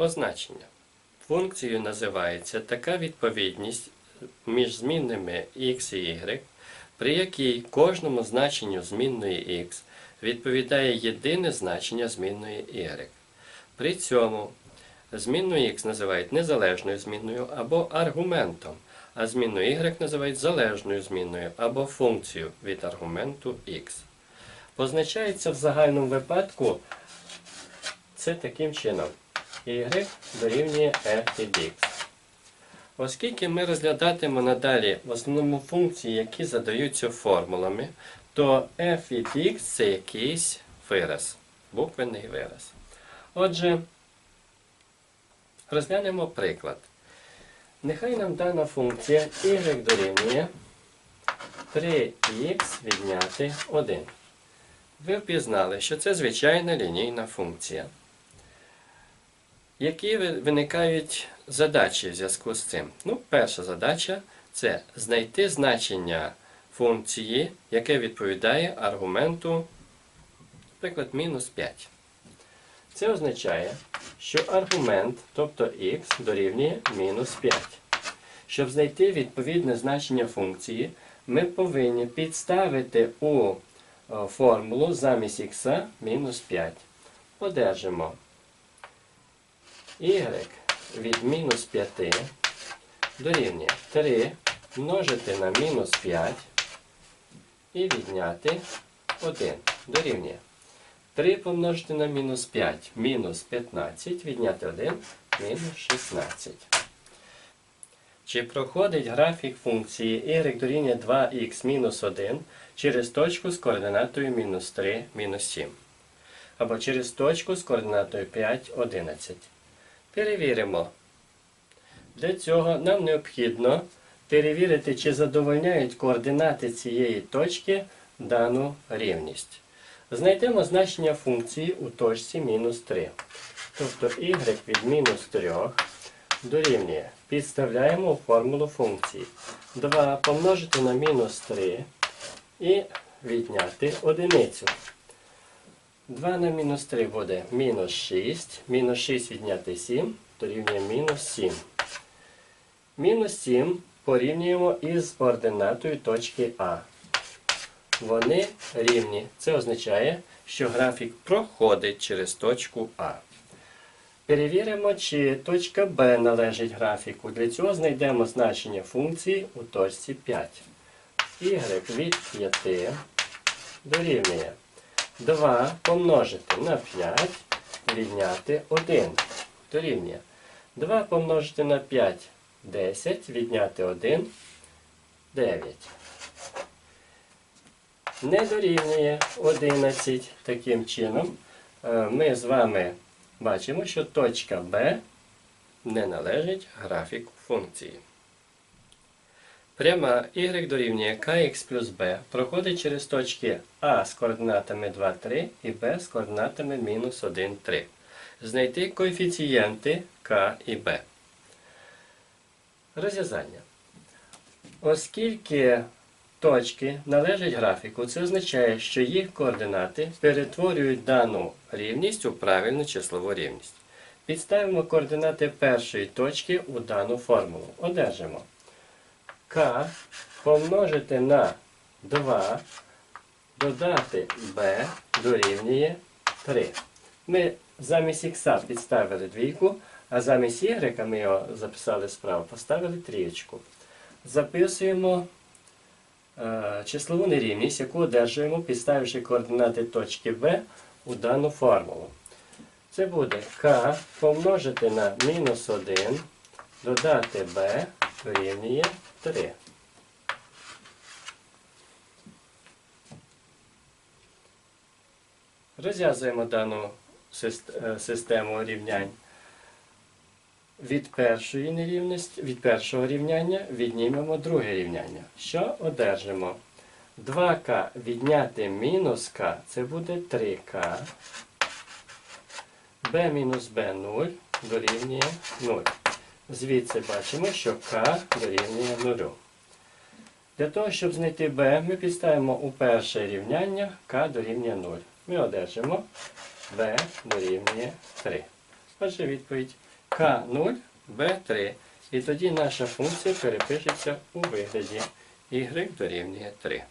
Означення. Функцією називається така відповідність між змінними x і y, при якій кожному значенню змінної x відповідає єдине значення змінної y. При цьому змінну x називають незалежною змінною або аргументом, а змінну y називають залежною змінною або функцією від аргументу x. Позначається в загальному випадку це таким чином. Y дорівнює f від x. Оскільки ми розглядатимемо надалі в основному функції, які задаються формулами, то f від x це якийсь вираз, буквенний вираз. Отже, розглянемо приклад. Нехай нам дана функція y дорівнює 3х відняти 1. Ви впізнали, що це звичайна лінійна функція. Які виникають задачі в зв'язку з цим? Ну, перша задача це знайти значення функції, яке відповідає аргументу, наприклад, мінус 5. Це означає, що аргумент, тобто х, дорівнює мінус 5. Щоб знайти відповідне значення функції, ми повинні підставити у е, формулу замість х мінус 5. Одержимо y від мінус 5 дорівнює 3 множити на мінус 5 і відняти 1 дорівнює 3 помножити на мінус 5 мінус 15, відняти 1 мінус 16. Чи проходить графік функції y дорівнює 2х мінус 1 через точку з координатою мінус 3 мінус 7? Або через точку з координатою 5, 11? Перевіримо. Для цього нам необхідно перевірити, чи задовольняють координати цієї точки дану рівність. Знайдемо значення функції у точці мінус 3. Тобто y від мінус 3 дорівнює. Підставляємо у формулу функції. 2 помножити на мінус 3 і відняти одиницю. 2 на мінус 3 буде мінус 6. Мінус 6 відняти 7 дорівнює мінус 7. Мінус 7 порівнюємо із координатою точки А. Вони рівні. Це означає, що графік проходить через точку А. Перевіримо, чи точка Б належить графіку. Для цього знайдемо значення функції у точці 5. y від 5 дорівнює 2 помножити на 5, відняти 1. Дорівнює. 2 помножити на 5 10, відняти 1 9. Не дорівнює 11. Таким чином, е, ми з вами бачимо, що точка Б не належить графіку функції. Пряма y дорівнює kx плюс b проходить через точки А з координатами 2, 3 і b з координатами мінус 1, 3. Знайти коефіцієнти k і b. Розв'язання. Оскільки точки належать графіку, це означає, що їх координати перетворюють дану рівність у правильну числову рівність. Підставимо координати першої точки у дану формулу. Одержимо k помножити на 2, додати b дорівнює 3. Ми замість х підставили двійку, а замість y, ми його записали справа, поставили трієчку. Записуємо е, числову нерівність, яку одержуємо, підставивши координати точки b у дану формулу. Це буде k помножити на мінус 1, додати b дорівнює 3. Розв'язуємо дану е, систему рівнянь. Від першої нерівності, від першого рівняння віднімемо друге рівняння. Що одержимо? 2к відняти мінус k це буде 3k. b мінус b 0 дорівнює 0. Звідси бачимо, що k дорівнює 0. Для того, щоб знайти b, ми підставимо у перше рівняння k дорівнює 0. Ми одержимо b дорівнює 3. Отже, відповідь К0, Б3. І тоді наша функція перепишеться у вигляді y дорівнює 3.